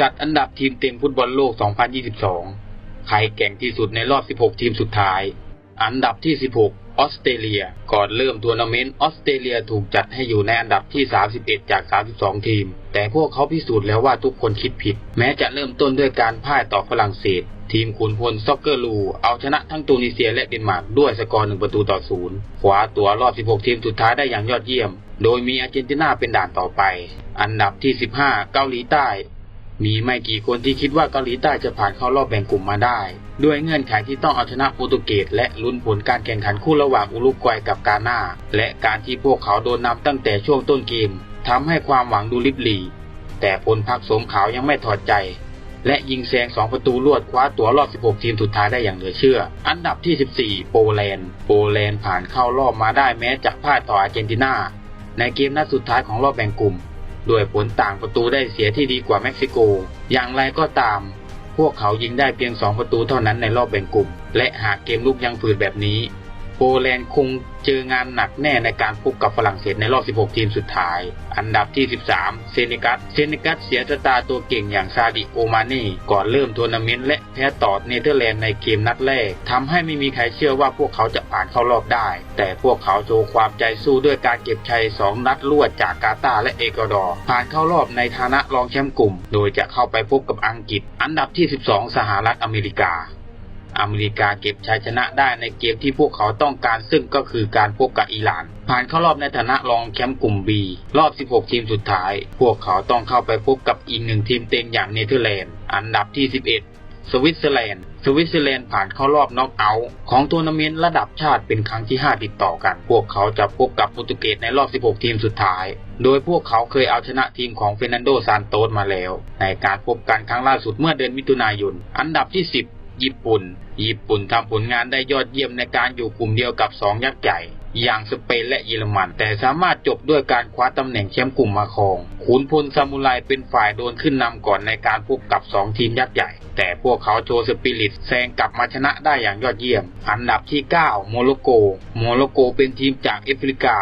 จัดอันดับทีมเต็มฟุตบอลโลก 2022 ใครแก่งที่สุดในรอบ 16 ทีมสุดท้าย อันดับที่ 16 ออสเตรเลีย ก่อนเริ่มทัวร์นาเมนต์ออสเตรเลียถูกจัดให้อยู่ในอันดับที่ 31 จาก 32 ทีม แต่พวกเขาพิสูจน์แล้วว่าทุกคนคิดผิด แม้จะเริ่มต้นด้วยการพ่ายต่อฝรั่งเศส ทีมขุนพลซ็อกเกอร์ลูเอาชนะทั้งตูนิเซียและเดนมาร์กด้วยสกอร์หนึ่งประตูต่อศูนย์คว้าตัวรอบ 16 ทีมสุดท้ายได้อย่างยอดเยี่ยม โดยมีอาร์เจนตินาเป็นด่านต่อไป อันดับที่ 15 เกาหลีใต้ มีไม่กี่คนที่คิดว่าเกาหลีใต้จะผ่านเข้ารอบแบ่งกลุ่มมาได้ ด้วยเงื่อนไขที่ต้องเอาชนะโปรตุเกสและลุ้นผลการแข่งขันคู่ระหว่างอุรุกวัยกับกาหน้า และการที่พวกเขาโดนนำตั้งแต่ช่วงต้นเกมทำให้ความหวังดูลิบหลี แต่ผลพักสมขาวยังไม่ถอดใจ และยิงแซง 2 ประตูรวดคว้าตั๋วรอบ 16 ทีมสุดท้ายได้อย่างเหลือเชื่อ อันดับที่ 14 โปแลนด์ โปแลนด์ผ่านเข้ารอบมาได้แม้จะพ่ายต่ออาร์เจนตินาในเกมนัดสุดท้ายของรอบแบ่งกลุ่ม ด้วยผลต่างประตูได้เสียที่ดีกว่าเม็กซิโก อย่างไรก็ตาม พวกเขายิงได้เพียง 2 ประตูเท่านั้นในรอบแบ่งกลุ่ม และหากเกมลุกยังฝืดแบบนี้ โปแลนด์คงเจองานหนักแน่ในการพบกับฝรั่งเศสในรอบ 16 ทีมสุดท้าย อันดับที่ 13 เซเนกัส เซเนกัสเสียสตาตัวเก่งอย่างซาดิโอมาเน่ก่อนเริ่มทัวร์นาเมนต์และแพ้ต่อเนเธอร์แลนด์ในเกมนัดแรกทำให้ไม่มีใครเชื่อว่าพวกเขาจะผ่านเข้ารอบได้ แต่พวกเขาโชว์ความใจสู้ด้วยการเก็บชัย 2 นัดรวดจากกาตาร์และเอกวาดอร์ผ่านเข้ารอบในฐานะรองแชมป์กลุ่ม โดยจะเข้าไปพบกับอังกฤษ อันดับที่ 12 สหรัฐอเมริกา อเมริกาเก็บชัยชนะได้ในเกมที่พวกเขาต้องการซึ่งก็คือการพบกับอิหร่าน ผ่านเข้ารอบในฐานะรองแชมป์กลุ่ม B รอบ 16 ทีมสุดท้าย พวกเขาต้องเข้าไปพบกับอีกหนึ่งทีมเต็งอย่างเนเธอร์แลนด์อันดับที่ 11 สวิตเซอร์แลนด์สวิตเซอร์แลนด์ผ่านเข้ารอบน็อกเอาท์ของทัวร์นาเมนต์ระดับชาติเป็นครั้งที่ 5 ติดต่อกัน พวกเขาจะพบกับโปรตุเกสในรอบ 16 ทีมสุดท้าย โดยพวกเขาเคยเอาชนะทีมของเฟรนันโดซานโตสมาแล้ว ในการพบกันครั้งล่าสุดเมื่อเดือนมิถุนายน อันดับที่ 10 ญี่ปุ่น ญี่ปุ่นทำผลงานได้ยอดเยี่ยมในการอยู่กลุ่มเดียวกับ 2 ยักษ์ใหญ่ อย่างสเปนและเยอรมัน แต่สามารถจบด้วยการคว้าตำแหน่งแชมป์กลุ่มมาครอง ขุนพลซามูไรเป็นฝ่ายโดนขึ้นนำก่อนในการพบกับ 2 ทีมยักษ์ใหญ่ แต่พวกเขาโชว์สปิริตแซงกลับมาชนะได้อย่างยอดเยี่ยม อันดับที่ 9 โมร็อกโก โมร็อกโกเป็นทีมจากแอฟริกา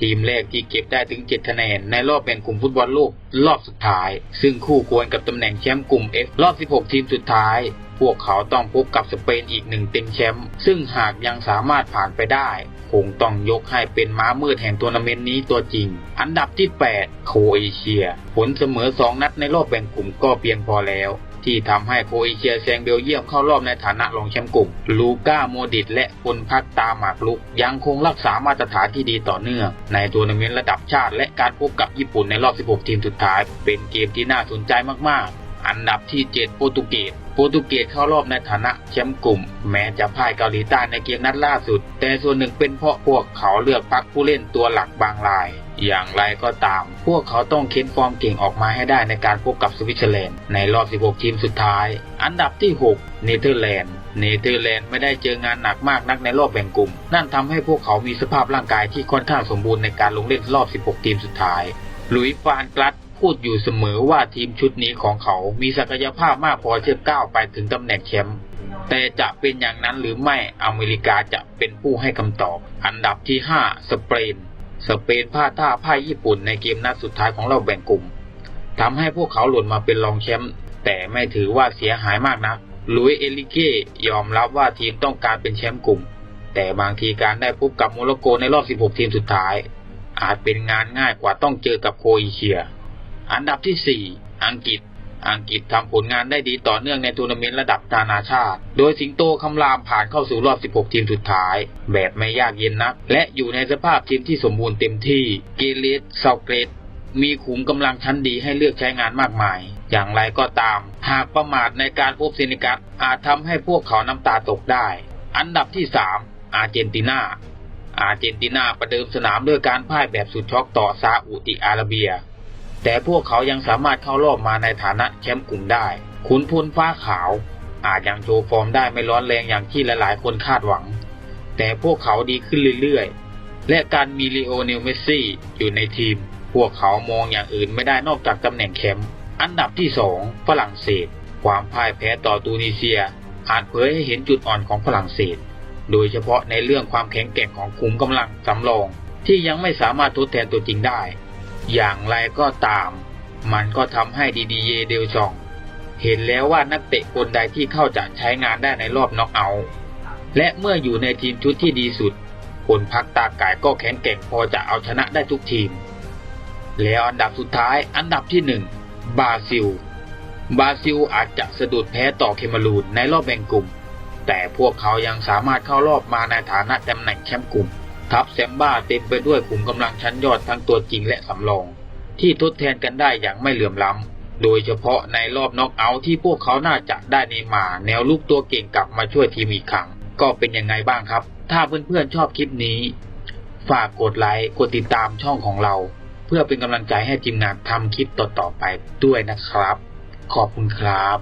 ทีมแรกที่เก็บได้ถึง 7 คะแนน ในรอบแบ่งกลุ่มฟุตบอลโลกรอบสุดท้าย ซึ่งคู่ควรกับตำแหน่งแชมป์กลุ่ม F รอบ 16 ทีมสุดท้าย พวกเขาต้องพบกับสเปนอีกหนึ่งเต็งแชมป์ซึ่งหากยังสามารถผ่านไปได้คงต้องยกให้เป็นม้ามืดแห่งทัวร์นาเมนต์นี้ตัวจริง อันดับที่ 8 โคเอเชีย ผลเสมอ 2 นัดในรอบแบ่งกลุ่มก็เพียงพอแล้ว ที่ทำให้โคเอเชียแซงเบลเยียมเข้ารอบในฐานะรองแชมป์กลุ่ม ลูก้าโมดิตและคนพักตาหมากลุก ยังคงรักษามาตรฐานที่ดีต่อเนื่อง ในทัวร์นาเมนต์ระดับชาติ และการพบกับญี่ปุ่นในรอบ 16 ทีมสุดท้าย เป็นเกมที่น่าสนใจมากๆ อันดับที่ 7 โปรตุเกสโปรตุเกสเข้ารอบในฐานะแชมป์กลุ่ม แม้จะพ่ายเกาหลีใต้ในเกมนัดล่าสุด แต่ส่วนหนึ่งเป็นเพราะพวกเขาเลือกพักผู้เล่นตัวหลักบางราย อย่างไรก็ตาม พวกเขาต้องเค้นฟอร์มเก่งออกมาให้ได้ในการพบกับสวิตเซอร์แลนด์ในรอบ 16 ทีมสุดท้าย อันดับที่ 6 เนเธอร์แลนด์เนเธอร์แลนด์ไม่ได้เจองานหนักมากนักในรอบแบ่งกลุ่ม นั่นทำให้พวกเขามีสภาพร่างกายที่ค่อนข้างสมบูรณ์ในการลงเล่นรอบ 16 ทีมสุดท้าย หลุยฟานกลัด พูดอยู่เสมอว่าทีมชุดนี้ของเขามีศักยภาพมากพอที่จะก้าวไปถึงตำแหน่งแชมป์แต่จะเป็นอย่างนั้นหรือไม่อเมริกาจะเป็นผู้ให้คำตอบ อันดับที่ 5 สเปน สเปนพลาดท่าพ่ายญี่ปุ่นในเกมนัดสุดท้ายของเราแบ่งกลุ่มทำให้พวกเขาหล่นมาเป็นรองแชมป์แต่ไม่ถือว่าเสียหายมากนักลุยเอลิเก้ยอมรับว่าทีมต้องการเป็นแชมป์กลุ่ม แต่บางทีการได้พบกับโมร็อกโกในรอบ 16 ทีมสุดท้าย อาจเป็นงานง่ายกว่าต้องเจอกับโครเอเชีย อันดับที่ 4 อังกฤษ อังกฤษทำผลงานได้ดีต่อเนื่องในทัวร์นาเมนต์ระดับนานาชาติ โดยสิงโตคำรามผ่านเข้าสู่รอบ 16 ทีมสุดท้าย แบบไม่ยากเย็นนัก และอยู่ในสภาพทีมที่สมบูรณ์เต็มที่ เกเรสเซาเกรสมีขุมกำลังชั้นดีให้เลือกใช้งานมากมาย อย่างไรก็ตาม หากประมาทในการพบเซนิกัสอาจทำให้พวกเขาน้ำตาตกได้ อันดับที่ 3 อาร์เจนตินาอาร์เจนตินาประเดิมสนามด้วยการพ่ายแบบสุดช็อกต่อซาอุดิอาระเบีย แต่พวกเขายังสามารถเข้ารอบมาในฐานะแชมป์กลุ่มได้ ขุนพลฟ้าขาว อาจยังโชว์ฟอร์มได้ไม่ร้อนแรงอย่างที่หลายๆ คนคาดหวัง แต่พวกเขาดีขึ้นเรื่อยๆ และการมีลีโอเนลเมสซี่อยู่ในทีม พวกเขามองอย่างอื่นไม่ได้นอกจากตำแหน่งแชมป์อันดับที่ 2 ฝรั่งเศส ความพ่ายแพ้ต่อตูนิเซียอาจเผยให้เห็นจุดอ่อนของฝรั่งเศส โดยเฉพาะในเรื่องความแข็งแกร่งของขุมกำลังสำรอง ที่ยังไม่สามารถทดแทนตัวจริงได้ อย่างไรก็ตาม มันก็ทำให้ดีดีเยเดลซอง เห็นแล้วว่านักเตะคนใดที่เข้าจะใช้งานได้ในรอบน็อกเอาท์และเมื่ออยู่ในทีมชุดที่ดีสุด คนพักตากายก็แข็งแกร่งพอจะเอาชนะได้ทุกทีม แล้วอันดับสุดท้ายอันดับที่หนึ่งบราซิล บราซิลอาจจะสะดุดแพ้ต่อเคมารูนในรอบแบ่งกลุ่ม แต่พวกเขายังสามารถเข้ารอบมาในฐานะตำแหน่งแชมป์กลุ่ม ทัพแซมบ้าเต็มไปด้วยขุมกำลังชั้นยอดทั้งตัวจริงและสำรอง ที่ทดแทนกันได้อย่างไม่เหลื่อมล้ำ โดยเฉพาะในรอบน็อกเอาท์ที่พวกเขาน่าจะได้ในมา แนวลูกตัวเก่งกลับมาช่วยทีมอีกครั้ง ก็เป็นยังไงบ้างครับ ถ้าเพื่อนๆชอบคลิปนี้ ฝากกดไลค์กดติดตามช่องของเรา เพื่อเป็นกำลังใจให้ทีมงานทำคลิปต่อๆไปด้วยนะครับ ขอบคุณครับ